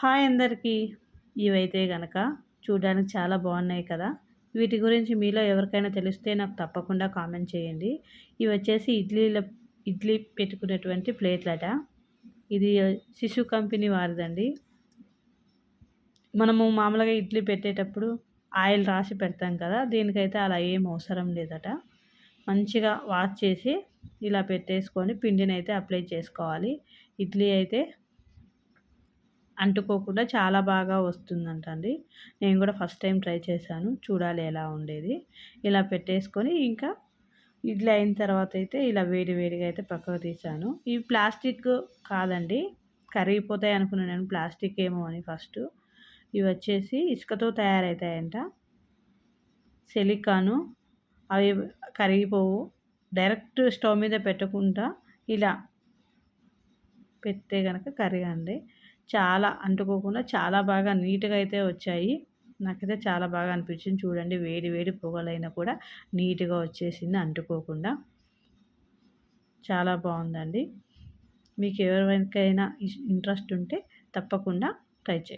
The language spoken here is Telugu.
హాయ్ అందరికీ. ఇవైతే కనుక చూడడానికి చాలా బాగున్నాయి కదా. వీటి గురించి మీలో ఎవరికైనా తెలిస్తే నాకు తప్పకుండా కామెంట్ చేయండి. ఇవి వచ్చేసి ఇడ్లీల ఇడ్లీ పెట్టుకునేటువంటి ప్లేట్లట. ఇది శిశు కంపెనీ వారిదండి. మనము మామూలుగా ఇడ్లీ పెట్టేటప్పుడు ఆయిల్ రాసి పెడతాం కదా. దీనికైతే అలా ఏం అవసరం లేదట. మంచిగా వాష్ చేసి ఇలా పెట్టేసుకొని పిండిని అయితే అప్లై చేసుకోవాలి. ఇడ్లీ అయితే అంటుకోకుండా చాలా బాగా వస్తుందంట అండి నేను కూడా ఫస్ట్ టైం ట్రై చేశాను. చూడాలి ఎలా ఉండేది. ఇలా పెట్టేసుకొని ఇంకా ఇడ్లీ అయిన తర్వాత అయితే ఇలా వేడి వేడిగా అయితే పక్కకు తీసాను. ఇవి ప్లాస్టిక్ కాదండి. కరిగిపోతాయి అనుకున్నాను నేను ప్లాస్టిక్ ఏమో అని ఫస్ట్. ఇవి వచ్చేసి ఇసుకతో తయారవుతాయంట సిలికాను అవి కరిగిపోవు. డైరెక్ట్ స్టవ్ మీద పెట్టకుండా ఇలా పెడితే కనుక కరిగండి. చాలా అంటుకోకుండా చాలా బాగా నీట్గా అయితే వచ్చాయి. నాకైతే చాలా బాగా అనిపించింది. చూడండి వేడి వేడి పొగలైనా కూడా నీట్గా వచ్చేసింది అంటుకోకుండా. చాలా బాగుందండి. మీకు ఎవరికైనా ఇంట్రెస్ట్ ఉంటే తప్పకుండా ట్రై చేయండి.